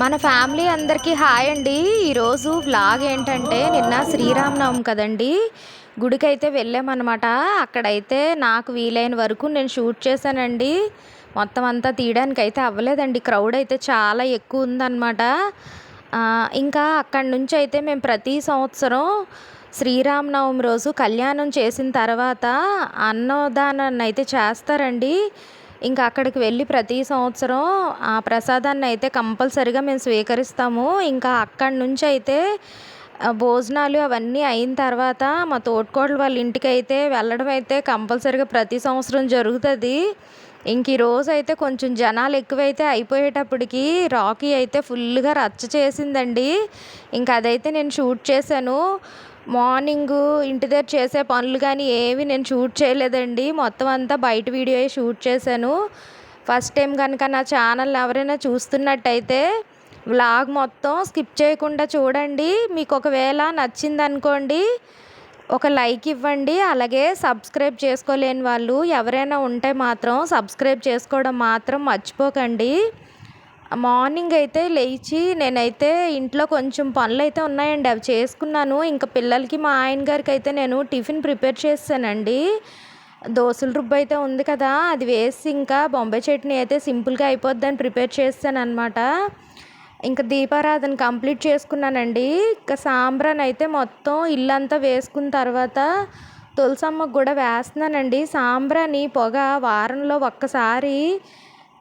మన ఫ్యామిలీ అందరికీ హాయ్ అండి. ఈరోజు వ్లాగ్ ఏంటంటే నిన్న శ్రీరామనవమి కదండి. గుడికి అయితే వెళ్ళామన్నమాట. అక్కడైతే నాకు వీలైన వరకు నేను షూట్ చేశానండి. మొత్తం అంతా తీయడానికి అయితే అవ్వలేదండి. క్రౌడ్ అయితే చాలా ఎక్కువ ఉందన్నమాట. ఇంకా అక్కడి నుంచి అయితే మేము ప్రతి సంవత్సరం శ్రీరామనవమి రోజు కళ్యాణం చేసిన తర్వాత అన్నదానాన్ని అయితే చేస్తారండి. ఇంకా అక్కడికి వెళ్ళి ప్రతి సంవత్సరం ఆ ప్రసాదాన్ని అయితే కంపల్సరిగా మేము స్వీకరిస్తాము. ఇంకా అక్కడి నుంచి అయితే భోజనాలు అవన్నీ అయిన తర్వాత మా తోటికోడలు వాళ్ళ ఇంటికి అయితే వెళ్ళడం అయితే కంపల్సరిగా ప్రతి సంవత్సరం జరుగుతుంది. ఇంక ఈ అయితే కొంచెం జనాలు ఎక్కువైతే అయిపోయేటప్పటికి రాకీ అయితే ఫుల్గా రచ్చ చేసిందండి. ఇంకా అదైతే నేను షూట్ చేశాను. మార్నింగ్ ఇంటి దగ్గర చేసే పనులు కానీ ఏవి నేను షూట్ చేయలేదండి. మొత్తం అంతా బయట వీడియో షూట్ చేశాను. ఫస్ట్ టైం కనుక నా ఛానల్ ఎవరైనా చూస్తున్నట్టయితే వ్లాగ్ మొత్తం స్కిప్ చేయకుండా చూడండి. మీకు ఒకవేళ నచ్చింది అనుకోండి ఒక లైక్ ఇవ్వండి. అలాగే సబ్స్క్రైబ్ చేసుకోలేని వాళ్ళు ఎవరైనా ఉంటే మాత్రం సబ్స్క్రైబ్ చేసుకోవడం మాత్రం మర్చిపోకండి. మార్నింగ్ అయితే లేచి నేనైతే ఇంట్లో కొంచెం పనులు అయితే ఉన్నాయండి అవి చేసుకున్నాను. ఇంకా పిల్లలకి మా ఆయన గారికి అయితే నేను టిఫిన్ ప్రిపేర్ చేస్తానండి. దోశల రుబ్బు అయితే ఉంది కదా అది వేసి ఇంకా బొంబాయి చట్నీ అయితే సింపుల్గా అయిపోద్దని ప్రిపేర్ చేస్తాను అనమాట ఇంకా దీపారాధన కంప్లీట్ చేసుకున్నానండి. ఇంకా సాంబ్రాన్ అయితే మొత్తం ఇల్లంతా వేసుకున్న తర్వాత తులసమ్మకు కూడా వేస్తున్నానండి. సాంబ్రాని పొగ వారంలో ఒక్కసారి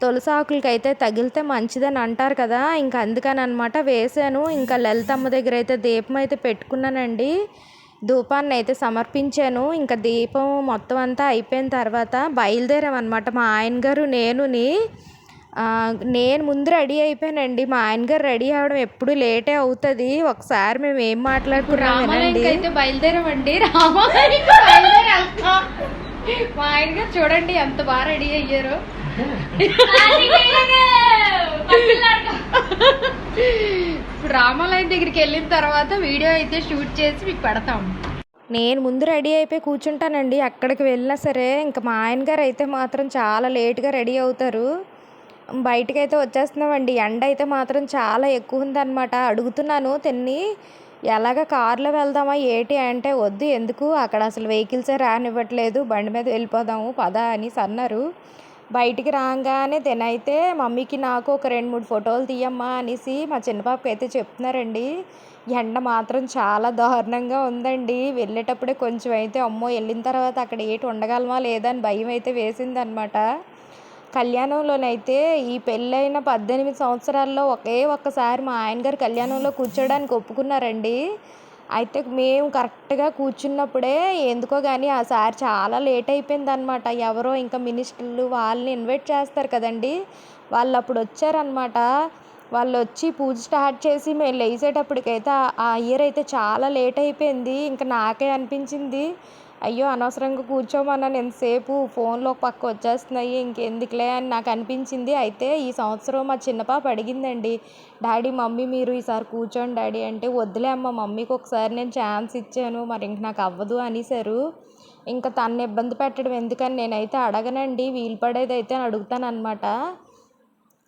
తులసాకులకి అయితే తగిలితే మంచిదని అంటారు కదా. ఇంక అందుకని అనమాట వేసాను ఇంకా లలితమ్మ దగ్గర అయితే దీపం అయితే పెట్టుకున్నానండి. ధూపాన్ని అయితే సమర్పించాను. ఇంకా దీపం మొత్తం అంతా అయిపోయిన తర్వాత బయలుదేరామన్నమాట మా ఆయన గారు నేనుని నేను ముందు రెడీ అయిపోయానండి. మా ఆయన గారు రెడీ అవ్వడం ఎప్పుడు లేటే అవుతుంది. ఒకసారి మేము ఏం మాట్లాడుకున్నాం అయితే బయలుదేరామండి. రామాలయానికి మా ఆయన గారు చూడండి ఎంత బాగా రెడీ అయ్యారు. ఇప్పుడు రామాలయం దగ్గరికి వెళ్ళిన తర్వాత వీడియో అయితే షూట్ చేసి మీకు పెడతాం. నేను ముందు రెడీ అయిపోయి కూర్చుంటానండి. అక్కడికి వెళ్ళినా సరే ఇంకా మా ఆయన గారు అయితే మాత్రం చాలా లేట్గా రెడీ అవుతారు. బయటకు అయితే వచ్చేస్తున్నామండి. ఎండ అయితే మాత్రం చాలా ఎక్కువ ఉందన్నమాట. అడుగుతున్నాను తిన్ని ఎలాగ కార్లో వెళ్దామా ఏటి అంటే వద్దు ఎందుకు? అక్కడ అసలు వెహికల్సే రానివ్వట్లేదు. బండి మీద వెళ్ళిపోదాము పద అని అన్నారు. బయటికి రాగానే తినైతే మమ్మీకి నాకు ఒక రెండు మూడు ఫోటోలు తీయమ్మా అనేసి మా చిన్న పాపకి అయితే చెప్తున్నారండి. ఎండ మాత్రం చాలా దారుణంగా ఉందండి. వెళ్ళేటప్పుడే కొంచెం అయితే అమ్మో వెళ్ళిన తర్వాత అక్కడ ఏటి ఉండగలమా లేదా అని భయం అయితే వేసిందనమాట. కళ్యాణంలోనైతే ఈ పెళ్ళైన పద్దెనిమిది సంవత్సరాల్లో ఒకే ఒక్కసారి మా ఆయన గారు కళ్యాణంలో కూర్చోడానికి ఒప్పుకున్నారండి. అయితే మేము కరెక్ట్గా కూర్చున్నప్పుడే ఎందుకో కానీ ఆ సారి చాలా లేట్ అయిపోయింది అనమాట ఎవరో ఇంకా మినిస్టర్లు వాళ్ళని ఇన్వైట్ చేస్తారు కదండి. వాళ్ళు అప్పుడు వచ్చారనమాట వాళ్ళు వచ్చి పూజ స్టార్ట్ చేసి మేము లేచేటప్పటికైతే ఆ- ఆ ఇయర్ అయితే చాలా లేట్ అయిపోయింది. ఇంకా నాకే అనిపించింది. అయ్యో అనవసరంగా కూర్చోమన్నాను ఎంతసేపు ఫోన్లో ఒక పక్క వచ్చేస్తున్నాయి ఇంకెందుకులే అని నాకు అనిపించింది. అయితే ఈ సంవత్సరం మా చిన్న పాప అడిగిందండి డాడీ మమ్మీ మీరు ఈసారి కూర్చోండి డాడీ. అంటే వద్దులే అమ్మ మమ్మీకి ఒకసారి నేను ఛాన్స్ ఇచ్చాను మరి ఇంక నాకు అవ్వదు అనేసారు ఇంకా తన్ని ఇబ్బంది పెట్టడం ఎందుకని నేనైతే అడగనండి వీలు పడేది అయితే అడుగుతాను అనమాట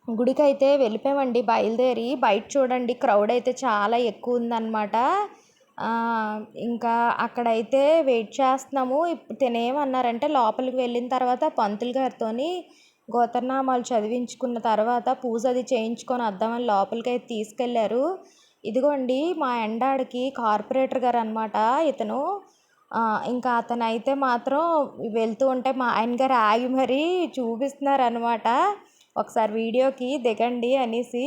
గుడికి అయితే వెళ్ళిపోయామండి బయలుదేరి. బయట చూడండి క్రౌడ్ అయితే చాలా ఎక్కువ ఉందన్నమాట. ఇంకా అక్కడైతే వెయిట్ చేస్తున్నాము. ఇప్పుడు తినేమన్నారంటే లోపలికి వెళ్ళిన తర్వాత పంతులు గారితోని గోతర్నామాలు చదివించుకున్న తర్వాత పూజ అది చేయించుకొని వద్దామని లోపలికి అయితే తీసుకెళ్ళారు. ఇదిగోండి మా ఎండాడికి కార్పొరేటర్ గారు అనమాట ఇతను ఇంకా అతను అయితే మాత్రం వెళ్తూ ఉంటే మా ఆయన గారు ఆగి మరీ చూపిస్తున్నారు అనమాట ఒకసారి వీడియోకి దిగండి అనేసి.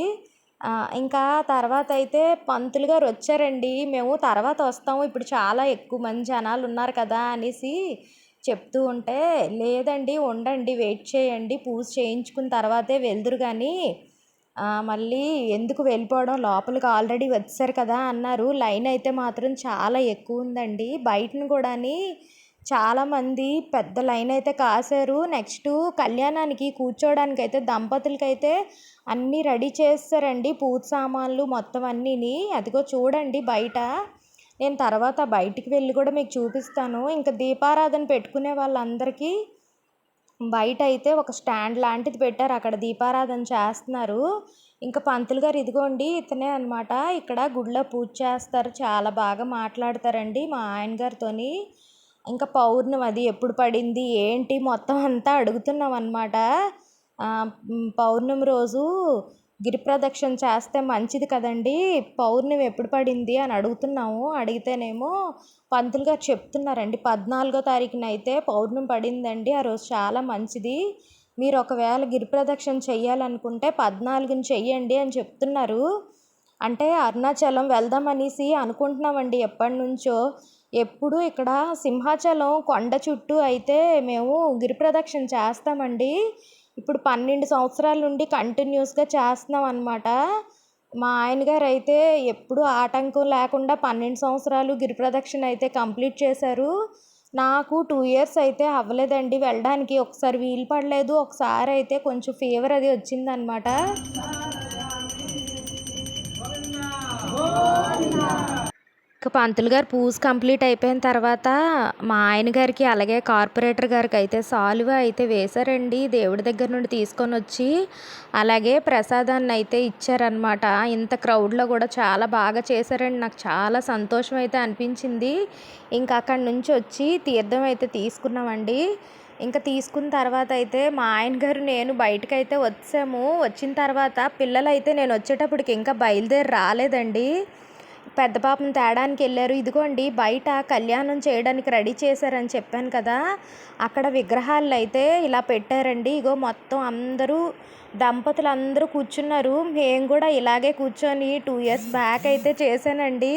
ఇంకా తర్వాత అయితే పంతులు గారు వచ్చారండి. మేము తర్వాత వస్తాము. ఇప్పుడు చాలా ఎక్కువ మంది జనాలు ఉన్నారు కదా అనేసి చెప్తూ ఉంటే లేదండి ఉండండి వెయిట్ చేయండి పూజ చేయించుకున్న తర్వాతే వెళ్దురు కానీ మళ్ళీ ఎందుకు వెళ్ళిపోవడం? లోపలికి ఆల్రెడీ వచ్చారు కదా అన్నారు. లైన్ అయితే మాత్రం చాలా ఎక్కువ ఉందండి. బయటను కూడాని చాలామంది పెద్ద లైన్ అయితే కాశారు నెక్స్ట్ కళ్యాణానికి కూర్చోడానికి అయితే దంపతులకైతే అన్నీ రెడీ చేస్తారండి. పూజ సామాన్లు మొత్తం అన్నీని. అదిగో చూడండి బయట. నేను తర్వాత బయటికి వెళ్ళి కూడా మీకు చూపిస్తాను. ఇంకా దీపారాధన పెట్టుకునే వాళ్ళందరికీ బయట అయితే ఒక స్టాండ్ లాంటిది పెట్టారు. అక్కడ దీపారాధన చేస్తున్నారు. ఇంకా పంతులు గారు ఇదిగోండి ఇతనే అనమాట ఇక్కడ గుడిలో పూజ చేస్తారు. చాలా బాగా మాట్లాడతారండి మా ఆయన గారితోని. ఇంకా పౌర్ణమి అది ఎప్పుడు పడింది? ఏంటి? మొత్తం అంతా అడుగుతున్నాం అనమాట పౌర్ణమి రోజు గిరి ప్రదక్షిణ చేస్తే మంచిది కదండి. పౌర్ణమి ఎప్పుడు పడింది అని అడుగుతున్నాము. అడిగితేనేమో పంతులు గారు చెప్తున్నారండి. పద్నాలుగో తారీఖున అయితే పౌర్ణమి పడిందండి. ఆ రోజు చాలా మంచిది. మీరు ఒకవేళ గిరి ప్రదక్షిణ చేయాలనుకుంటే పద్నాలుగుని చెయ్యండి అని చెప్తున్నారు. అంటే అరుణాచలం వెళ్దామనేసి అనుకుంటున్నామండి ఎప్పటి నుంచో ఎప్పుడు ఇక్కడ సింహాచలం కొండ చుట్టూ అయితే మేము గిరి ప్రదక్షిణ చేస్తామండి. ఇప్పుడు పన్నెండు సంవత్సరాల నుండి కంటిన్యూస్గా చేస్తున్నాం అనమాట మా ఆయన గారు అయితే ఎప్పుడు ఆటంకం లేకుండా పన్నెండు సంవత్సరాలు గిరి ప్రదక్షిణ అయితే కంప్లీట్ చేశారు. నాకు టూ ఇయర్స్ అయితే అవ్వలేదండి. వెళ్ళడానికి ఒకసారి వీలు పడలేదు. ఒకసారి అయితే కొంచెం ఫీవర్ అది వచ్చిందనమాట ఇక పంతులు గారు పూజ కంప్లీట్ అయిపోయిన తర్వాత మా ఆయన గారికి అలాగే కార్పొరేటర్ గారికి అయితే సాల్వ అయితే వేశారండి. దేవుడి దగ్గర నుండి తీసుకొని వచ్చి అలాగే ప్రసాదాన్ని అయితే ఇచ్చారనమాట ఇంత క్రౌడ్లో కూడా చాలా బాగా చేశారండి. నాకు చాలా సంతోషం అయితే అనిపించింది. ఇంకా అక్కడి నుంచి వచ్చి తీర్థం అయితే తీసుకున్నామండి. ఇంకా తీసుకున్న తర్వాత అయితే మా ఆయన గారు నేను బయటకు అయితే వచ్చాము. వచ్చిన తర్వాత పిల్లలు అయితే నేను వచ్చేటప్పటికి ఇంకా బయలుదేరి రాలేదండి. పెద్ద పాపను తేడానికి వెళ్ళారు. ఇదిగోండి బయట కళ్యాణం చేయడానికి రెడీ చేశారని చెప్పాను కదా అక్కడ విగ్రహాలు అయితే ఇలా పెట్టారండి. ఇగో మొత్తం అందరూ దంపతులు అందరూ కూర్చున్నారు. మేము కూడా ఇలాగే కూర్చొని టూ ఇయర్స్ బ్యాక్ అయితే చేశానండి.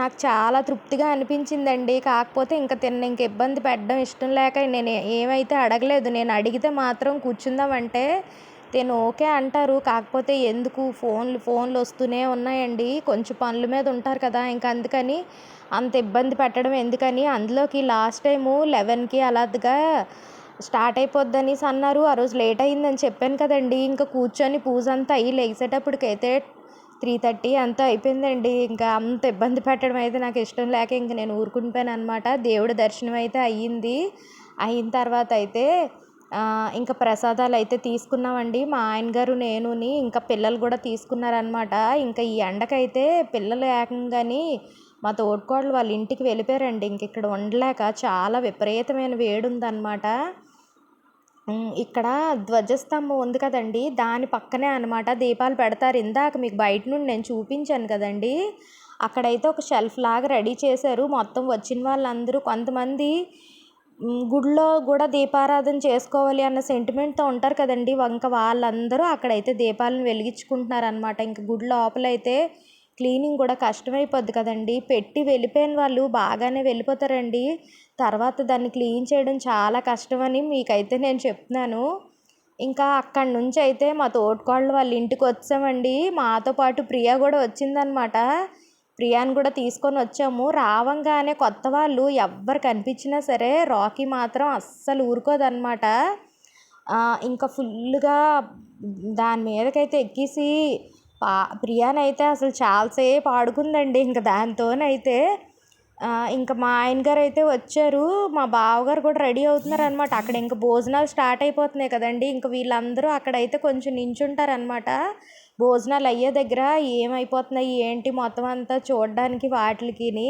నాకు చాలా తృప్తిగా అనిపించిందండి. కాకపోతే ఇంకా తిన్న ఇంక ఇబ్బంది పెట్టడం ఇష్టం లేక నేను ఏమైతే అడగలేదు. నేను అడిగితే మాత్రం కూర్చుందామంటే తిను ఓకే అంటారు. కాకపోతే ఎందుకు? ఫోన్లు ఫోన్లు వస్తూనే ఉన్నాయండి. కొంచెం పనుల మీద ఉంటారు కదా. ఇంకా అందుకని అంత ఇబ్బంది పెట్టడం ఎందుకని? అందులోకి లాస్ట్ టైము లెవెన్కి అలాగా స్టార్ట్ అయిపోద్దని అన్నారు. ఆ రోజు లేట్ అయిందని చెప్పాను కదండి. ఇంకా కూర్చొని పూజ అంతా అయ్యి లేచేటప్పటికైతే త్రీ థర్టీ అంతా అయిపోయిందండి. ఇంకా అంత ఇబ్బంది పెట్టడం అయితే నాకు ఇష్టం లేక ఇంక నేను ఊరుకునిపోయాను అనమాట దేవుడి దర్శనం అయితే అయ్యింది. అయిన తర్వాత అయితే ఇంకా ప్రసాదాలు అయితే తీసుకున్నామండి. మా ఆయన గారు నేనుని ఇంకా పిల్లలు కూడా తీసుకున్నారనమాట ఇంకా ఈ ఎండకైతే పిల్లలు ఏకంగాని మా తోడుకోడలు వాళ్ళ ఇంటికి వెళ్ళిపోయారండి. ఇంక ఇక్కడ ఉండలేక చాలా విపరీతమైన వేడి ఉందన్నమాట ఇక్కడ ధ్వజస్తంభం ఉంది కదండి. దాని పక్కనే అనమాట దీపాలు పెడతారు. ఇందాక మీకు బయట నుండి నేను చూపించాను కదండి. అక్కడైతే ఒక షెల్ఫ్ లాగా రెడీ చేశారు. మొత్తం వచ్చిన వాళ్ళందరూ కొంతమంది గుడిలో కూడా దీపారాధన చేసుకోవాలి అన్న సెంటిమెంట్తో ఉంటారు కదండి. ఇంకా వాళ్ళందరూ అక్కడైతే దీపాలను వెలిగించుకుంటున్నారు అనమాట ఇంకా గుడి లోపలైతే క్లీనింగ్ కూడా కష్టమైపోద్ది కదండి. పెట్టి వెళ్ళిపోయిన వాళ్ళు బాగానే వెళ్ళిపోతారండి. తర్వాత దాన్ని క్లీన్ చేయడం చాలా కష్టమని మీకైతే నేను చెప్తున్నాను. ఇంకా అక్కడి నుంచి అయితే మా తోటికోడలు వాళ్ళ ఇంటికి వచ్చామండి. మాతో పాటు ప్రియా కూడా వచ్చిందనమాట ప్రియాని కూడా తీసుకొని వచ్చాము. రావంగానే కొత్త వాళ్ళు ఎవ్వరు కనిపించినా సరే రాకీ మాత్రం అస్సలు ఊరుకోదన్నమాట. ఇంకా ఫుల్గా దాని మీదకైతే ఎక్కేసి పా ప్రియానైతే అసలు చాలాసేపు ఆడుకుందండి ఇంకా దానితోనైతే ఇంకా మా ఆయన గారు అయితే వచ్చారు. మా బావగారు కూడా రెడీ అవుతున్నారు అనమాట అక్కడ ఇంకా భోజనాలు స్టార్ట్ అయిపోతున్నాయి కదండి. ఇంకా వీళ్ళందరూ అక్కడైతే కొంచెం నించుంటారనమాట భోజనాలు అయ్యే దగ్గర ఏమైపోతున్నాయి? ఏంటి మొత్తం అంతా చూడడానికి వాటికిని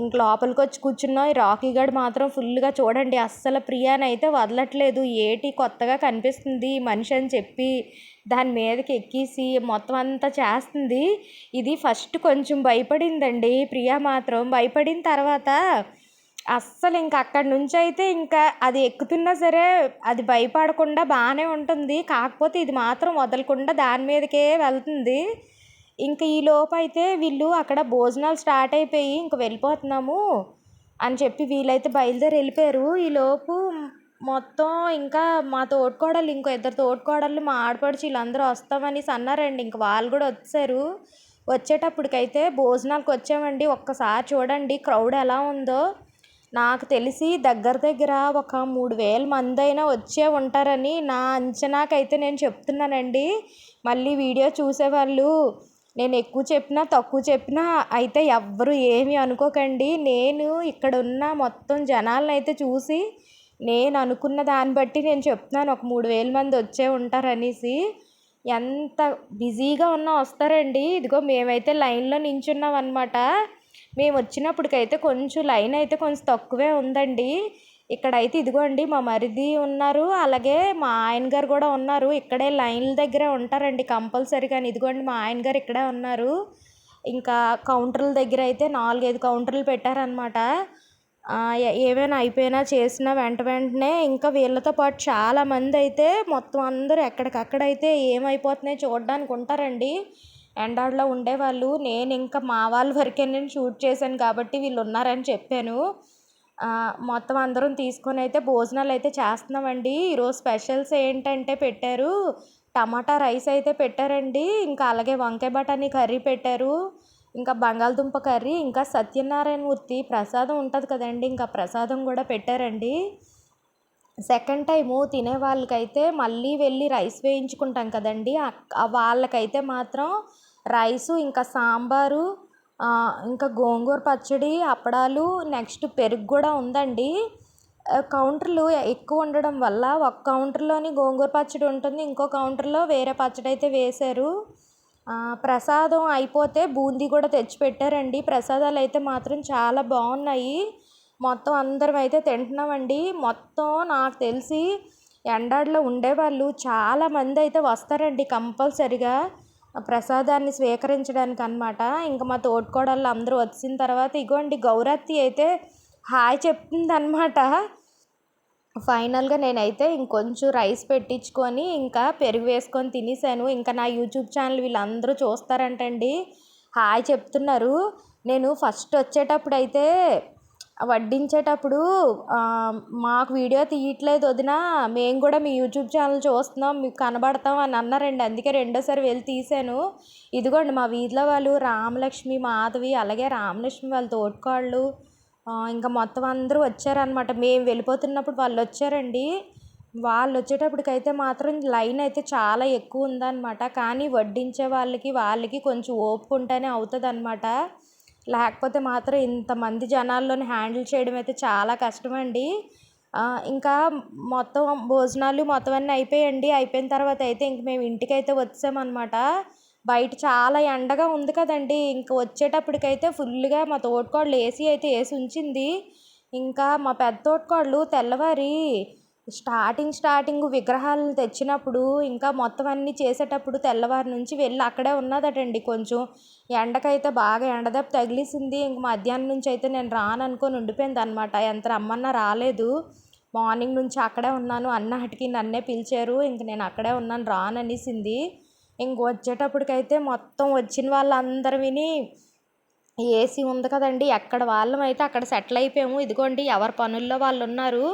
ఇంక లోపలికి వచ్చి కూర్చున్నాం. ఈ రాకీ గడ్ మాత్రం ఫుల్గా చూడండి. అస్సలు ప్రియానైతే వదలట్లేదు. ఏటి కొత్తగా కనిపిస్తుంది మనిషి అని చెప్పి దాని మీదకి ఎక్కేసి మొత్తం అంతా చేస్తుంది. ఇది ఫస్ట్ కొంచెం భయపడిందండి. ప్రియా మాత్రం భయపడిన తర్వాత అస్సలు ఇంక అక్కడి నుంచి అయితే ఇంకా అది ఎక్కుతున్నా సరే అది భయపడకుండా బాగానే ఉంటుంది. కాకపోతే ఇది మాత్రం వదలకుండా దాని మీదకే వెళ్తుంది. ఇంకా ఈ లోపు అయితే వీళ్ళు అక్కడ భోజనాలు స్టార్ట్ అయిపోయి ఇంక వెళ్ళిపోతున్నాము అని చెప్పి వీళ్ళైతే బయలుదేరి వెళ్ళిపోయారు. ఈలోపు మొత్తం ఇంకా మా తోటికోడలు ఇంకో ఇద్దరు తోడుకోడళ్ళు మా ఆడపడుచు వీళ్ళందరూ వస్తామనేసి అన్నారండి. ఇంక వాళ్ళు కూడా వచ్చారు. వచ్చేటప్పటికైతే భోజనాలకు వచ్చామండి. ఒక్కసారి చూడండి క్రౌడ్ ఎలా ఉందో. నాకు తెలిసి దగ్గర దగ్గర ఒక మూడు వేల మంది అయినా వచ్చే ఉంటారని నా అంచనాకైతే నేను చెప్తున్నానండి. మళ్ళీ వీడియో చూసేవాళ్ళు నేను ఎక్కువ చెప్పినా తక్కువ చెప్పినా అయితే ఎవ్వరు ఏమి అనుకోకండి. నేను ఇక్కడ ఉన్న మొత్తం జనాలను అయితే చూసి నేను అనుకున్న దాన్ని బట్టి నేను చెప్తున్నాను ఒక మూడు వేల మంది వచ్చే ఉంటారనేసి. ఎంత బిజీగా ఉన్నా వస్తారండి. ఇదిగో మేమైతే లైన్లో నించున్నాం అనమాట మేము వచ్చినప్పటికైతే కొంచెం లైన్ అయితే కొంచెం తక్కువే ఉందండి. ఇక్కడైతే ఇదిగోండి మా మరిది ఉన్నారు. అలాగే మా ఆయన గారు కూడా ఉన్నారు. ఇక్కడే లైన్ల దగ్గరే ఉంటారండి కంపల్సరీగా ఇదిగోండి మా ఆయన గారు ఇక్కడే ఉన్నారు. ఇంకా కౌంటర్ల దగ్గర అయితే నాలుగైదు కౌంటర్లు పెట్టారనమాట ఏమైనా అయిపోయినా చేసినా వెంట వెంటనే ఇంకా వీళ్ళతో పాటు చాలామంది అయితే మొత్తం అందరూ ఎక్కడికక్కడైతే ఏమైపోతున్నాయి చూడడానికి ఉంటారండి. ఎండాడలో ఉండేవాళ్ళు నేను ఇంకా మా వాళ్ళ వరకే నేను షూట్ చేశాను కాబట్టి వీళ్ళు ఉన్నారని చెప్పాను. మొత్తం అందరం తీసుకొని అయితే భోజనాలు అయితే చేస్తున్నామండి. ఈరోజు స్పెషల్స్ ఏంటంటే పెట్టారు. టమాటా రైస్ అయితే పెట్టారండి. ఇంకా అలాగే వంకాయ బఠానీ కర్రీ పెట్టారు. ఇంకా బంగాళదుంప కర్రీ ఇంకా సత్యనారాయణ మూర్తి ప్రసాదం ఉంటుంది కదండి ఇంకా ప్రసాదం కూడా పెట్టారండి. సెకండ్ టైము తినే వాళ్ళకైతే మళ్ళీ వెళ్ళి రైస్ వేయించుకుంటాం కదండి. వాళ్ళకైతే మాత్రం రైసు ఇంకా సాంబారు ఇంకా గోంగూర పచ్చడి అప్పడాలు నెక్స్ట్ పెరుగు కూడా ఉందండి. కౌంటర్లు ఎక్కువ ఉండడం వల్ల ఒక కౌంటర్లోని గోంగూర పచ్చడి ఉంటుంది ఇంకో కౌంటర్లో వేరే పచ్చడి అయితే వేశారు. ప్రసాదం అయిపోతే బూందీ కూడా తెచ్చి పెట్టారండి. ప్రసాదాలు అయితే మాత్రం చాలా బాగున్నాయి. మొత్తం అందరం అయితే తింటున్నామండి. మొత్తం నాకు తెలిసి ఎండాడలో ఉండేవాళ్ళు చాలా మంది అయితే వస్తారండి కంపల్సరిగా ప్రసాదాన్ని స్వీకరించడానికి అనమాట ఇంకా మా తోటికోడళ్ళు అందరూ వచ్చిన తర్వాత ఇగోండి గౌరత్తి అయితే హాయ్ చెప్తుంది అనమాట ఫైనల్గా నేనైతే ఇంకొంచెం రైస్ పెట్టించుకొని ఇంకా పెరుగు వేసుకొని తినేసాను ఇంకా నా యూట్యూబ్ ఛానల్ వీళ్ళందరూ చూస్తారంటండి. హాయ్ చెప్తున్నారు. నేను ఫస్ట్ వచ్చేటప్పుడు అయితే వడ్డించేటప్పుడు మాకు వీడియో తీయట్లేదు వదిన. మేము కూడా మీ యూట్యూబ్ ఛానల్ చూస్తున్నాం మీకు కనబడతాం అని అన్నారండి. అందుకే రెండోసారి వెళ్ళి తీసాను ఇదిగోండి మా వీధిలో వాళ్ళు రామలక్ష్మి మాధవి అలాగే రామలక్ష్మి వాళ్ళ తోటికోళ్ళు ఇంకా మొత్తం అందరూ వచ్చారనమాట మేము వెళ్ళిపోతున్నప్పుడు వాళ్ళు వచ్చారండి. వాళ్ళు వచ్చేటప్పటికైతే మాత్రం లైన్ అయితే చాలా ఎక్కువ ఉందన్నమాట. కానీ వడ్డించే వాళ్ళకి వాళ్ళకి కొంచెం ఓపిక ఉంటేనే అవుతుంది అనమాట లేకపోతే మాత్రం ఇంతమంది జనాల్లోని హ్యాండిల్ చేయడం అయితే చాలా కష్టమండి. ఇంకా మొత్తం భోజనాలు మొత్తం అన్నీ అయిపోయండి అయిపోయిన తర్వాత అయితే ఇంక మేము ఇంటికైతే వచ్చామన్నమాట. బయట చాలా ఎండగా ఉంది కదండి. ఇంక వచ్చేటప్పటికైతే ఫుల్గా మా తోటికోడలు ఏసీ అయితే వేసి ఉంచింది. ఇంకా మా పెద్ద తోటకోళ్ళు తెల్లవారి స్టార్టింగ్ స్టార్టింగ్ విగ్రహాలను తెచ్చినప్పుడు ఇంకా మొత్తం అన్నీ చేసేటప్పుడు తెల్లవారి నుంచి వెళ్ళి అక్కడే ఉన్నదటండి కొంచెం. ఎండకైతే బాగా ఎండదెబ్బ తగిలేసింది. ఇంక మధ్యాహ్నం నుంచి అయితే నేను రాను అనుకొని ఉండిపోయింది అనమాట ఎంత రమ్మన్నా రాలేదు. మార్నింగ్ నుంచి అక్కడే ఉన్నాను. అన్నటికి నన్నే పిలిచారు. ఇంక నేను అక్కడే ఉన్నాను రాను అనేసింది ఇంక వచ్చేటప్పటికైతే మొత్తం వచ్చిన వాళ్ళందరూ విని ఏసీ ఉంది కదండి. ఎక్కడ వాళ్ళం అయితే అక్కడ సెటిల్ అయిపోయాము ఇదిగోండి ఎవరి పనుల్లో వాళ్ళు ఉన్నారు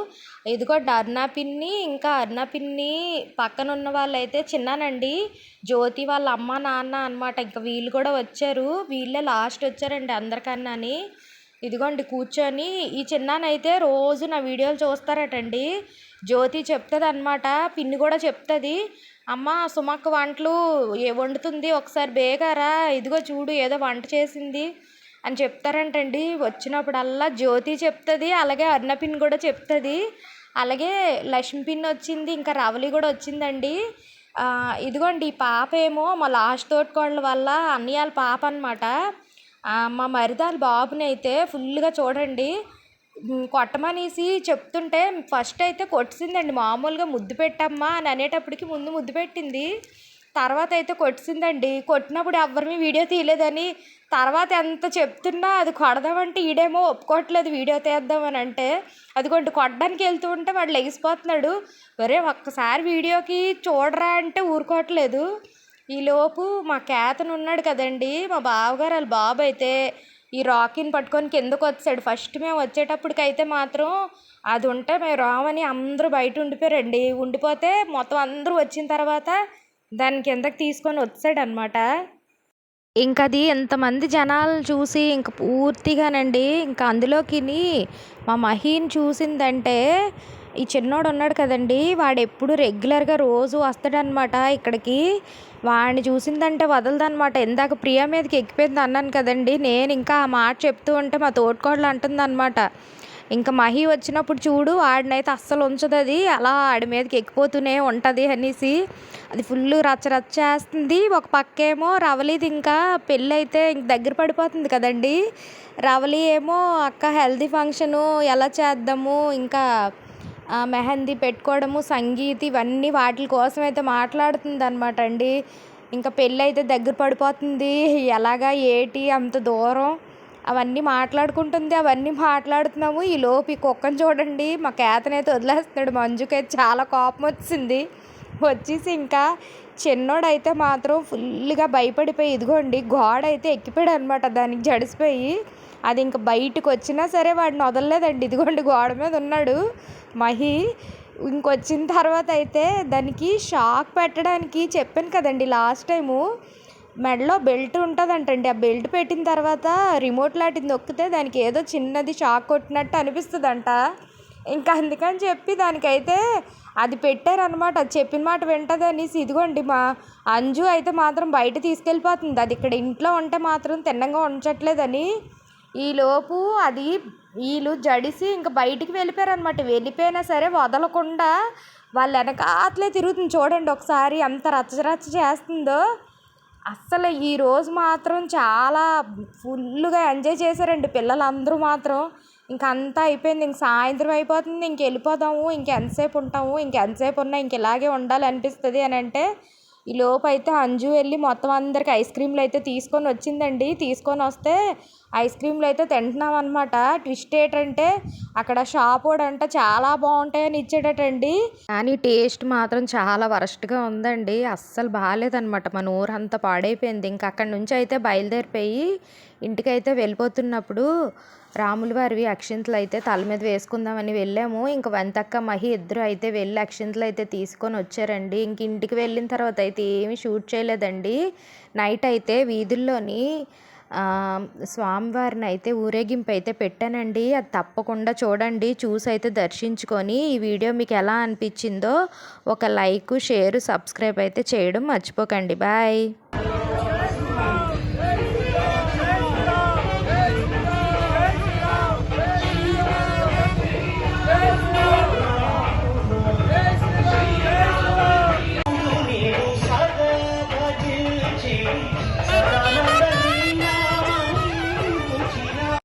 ఇదిగోండి అరుణా పిన్ని ఇంకా అరుణా పిన్ని పక్కన ఉన్న వాళ్ళైతే చిన్నానండి. జ్యోతి వాళ్ళ అమ్మ నాన్న అన్నమాట. ఇంకా వీళ్ళు కూడా వచ్చారు. వీళ్ళే లాస్ట్ వచ్చారండి అందరికన్నాని. ఇదిగోండి కూర్చొని ఈ చిన్నానైతే రోజు నా వీడియోలు చూస్తారటండి. జ్యోతి చెప్తుంది అనమాట పిన్ని కూడా చెప్తుంది. అమ్మ సుమక్క వంటలు ఏ వండుతుంది? ఒకసారి బేగారా? ఇదిగో చూడు ఏదో వంట చేసింది. అని చెప్తారంటండి. వచ్చినప్పుడల్లా జ్యోతి చెప్తుంది అలాగే అరుణ పిన్ కూడా చెప్తుంది. అలాగే లక్ష్మి పిన్ వచ్చింది ఇంకా రవళి కూడా వచ్చిందండి. ఇదిగోండి ఈ పాప ఏమో మా లాస్ట్ తోటికోళ్ళ వల్ల అన్నయ్యాల పాప అనమాట మా మరిదాల బాబుని అయితే ఫుల్గా చూడండి. కొట్టమనేసి చెప్తుంటే ఫస్ట్ అయితే కొట్టిందండి. మామూలుగా ముద్దు పెట్టమ్మా అని అనేటప్పటికి ముందు ముద్దు పెట్టింది. తర్వాత అయితే కొట్టిందండి. కొట్టినప్పుడు ఎవరిని వీడియో తీయలేదని తర్వాత ఎంత చెప్తున్నా అది కొడదామంటే ఈడేమో ఒప్పుకోవట్లేదు వీడియో తీద్దాం అని అంటే అదిగోండి కొట్టడానికి వెళ్తూ ఉంటే వాడు లెగిసిపోతున్నాడు. ఒరే ఒక్కసారి వీడియోకి చూడరా అంటే ఊరుకోవట్లేదు. ఈలోపు మా కేతను ఉన్నాడు కదండి మా బావగారు వాళ్ళ బాబు అయితే ఈ రాకిని పట్టుకొని కిందకు వచ్చాడు. ఫస్ట్ మేము వచ్చేటప్పటికైతే మాత్రం అది ఉంటే మేము రామని అందరూ బయట ఉండిపోయారండి ఉండిపోతే మొత్తం అందరూ వచ్చిన తర్వాత దాని కిందకి తీసుకొని వచ్చాడు అనమాట ఇంకా అది ఎంతమంది జనాలు చూసి ఇంక పూర్తిగానండి ఇంకా అందులోకి మా మహీని చూసిందంటే ఈ చిన్నోడు ఉన్నాడు కదండి వాడు ఎప్పుడు రెగ్యులర్గా రోజు వస్తాడనమాట ఇక్కడికి. వాడిని చూసిందంటే వదలదనమాట ఇందాక ప్రియా మీదకి ఎక్కిపోయింది అన్నాను కదండి నేను ఇంకా ఆ మాట చెప్తూ ఉంటే మా తోటికోడలు అంటుందన్నమాట. ఇంకా మహి వచ్చినప్పుడు చూడు ఆడినైతే అస్సలు ఉంచదు అది. అలా ఆడి మీదకి ఎక్కిపోతూనే ఉంటుంది అనేసి. అది ఫుల్ రచ్చ రచ్చ ఒక పక్కేమో రవలిది ఇంకా పెళ్ళి అయితే ఇంక దగ్గర పడిపోతుంది కదండి. రవలి ఏమో అక్క హెల్దీ ఫంక్షను ఎలా చేద్దాము ఇంకా మెహందీ పెట్టుకోవడము సంగీత్ ఇవన్నీ వాటి కోసం అయితే మాట్లాడుతుంది అనమాట అండి. ఇంకా పెళ్ళి అయితే దగ్గర పడిపోతుంది. ఎలాగా ఏటి అంత దూరం? అవన్నీ మాట్లాడుకుంటుంది అవన్నీ మాట్లాడుతున్నాము. ఈ లోపు ఈ కుక్కను చూడండి మా కేతనైతే వదిలేస్తున్నాడు. మంజుకైతే చాలా కోపం వచ్చింది. వచ్చేసి ఇంకా చిన్నోడైతే మాత్రం ఫుల్గా భయపడిపోయి ఇదిగోండి గోడ అయితే ఎక్కిపోయాడు అనమాట దానికి జడిసిపోయి అది ఇంకా బయటకు వచ్చినా సరే వాడిని వదలలేదండి. ఇదిగోండి గోడ మీద ఉన్నాడు మహి. ఇంకొచ్చిన తర్వాత అయితే దానికి షాక్ పెట్టడానికి చెప్పాను కదండి లాస్ట్ టైము. మెడలో బెల్ట్ ఉంటుందంటండి. ఆ బెల్ట్ పెట్టిన తర్వాత రిమోట్ లాంటిది నొక్కితే దానికి ఏదో చిన్నది షాక్ కొట్టినట్టు అనిపిస్తుందంట. ఇంకా అందుకని చెప్పి దానికైతే అది పెట్టారనమాట అది చెప్పిన మాట వింటది అనేసి ఇదిగోండి మా అంజు అయితే మాత్రం బయట తీసుకెళ్ళిపోతుంది. అది ఇక్కడ ఇంట్లో ఉంటే మాత్రం తిన్నంగా ఉంచట్లేదని. ఈలోపు అది వీళ్ళు జడిసి ఇంకా బయటికి వెళ్ళిపోయారనమాట వెళ్ళిపోయినా సరే వదలకుండా వాళ్ళ వెనకాతలే తిరుగుతుంది. చూడండి ఒకసారి ఎంత రచ్చ రచ్చ చేస్తుందో. అస్సలు ఈ రోజు మాత్రం చాలా ఫుల్గా ఎంజాయ్ చేశారండి పిల్లలందరూ మాత్రం. ఇంక అంతా అయిపోయింది. ఇంక సాయంత్రం అయిపోతుంది. ఇంక వెళ్ళిపోదాము. ఇంక ఎంతసేపు ఉంటాము. ఇంక ఎంతసేపు ఉన్నా ఇంక ఇలాగే ఉండాలి అనిపిస్తుంది అని అంటే ఈ లోపు అయితే అంజు వెళ్ళి మొత్తం అందరికి ఐస్ క్రీమ్లు అయితే తీసుకొని వచ్చిందండి. తీసుకొని వస్తే ఐస్ క్రీమ్లు అయితే తింటున్నాం అనమాట ట్విస్ట్ ఏంటంటే అక్కడ షాప్ అంట చాలా బాగుంటాయని ఇచ్చాడటండి కానీ టేస్ట్ మాత్రం చాలా వరస్ట్గా ఉందండి. అస్సలు బాగాలేదనమాట మన ఊరంతా పాడైపోయింది. ఇంకా అక్కడి నుంచి అయితే బయలుదేరిపోయి ఇంటికైతే వెళ్ళిపోతున్నప్పుడు రాములు వారివి అక్షింతలు అయితే తల మీద వేసుకుందామని వెళ్ళాము. ఇంక వెంతక్క మహి ఇద్దరు అయితే వెళ్ళి అక్షింతలు అయితే తీసుకొని వచ్చారండి. ఇంక ఇంటికి వెళ్ళిన తర్వాత అయితే ఏమి షూట్ చేయలేదండి. నైట్ అయితే వీధుల్లోని స్వామివారిని అయితే ఊరేగింపు అయితే పెట్టానండి. అది తప్పకుండా చూడండి చూసి అయితే దర్శించుకొని ఈ వీడియో మీకు ఎలా అనిపించిందో ఒక లైక్ షేర్ సబ్స్క్రైబ్ అయితే చేయడం మర్చిపోకండి. బాయ్.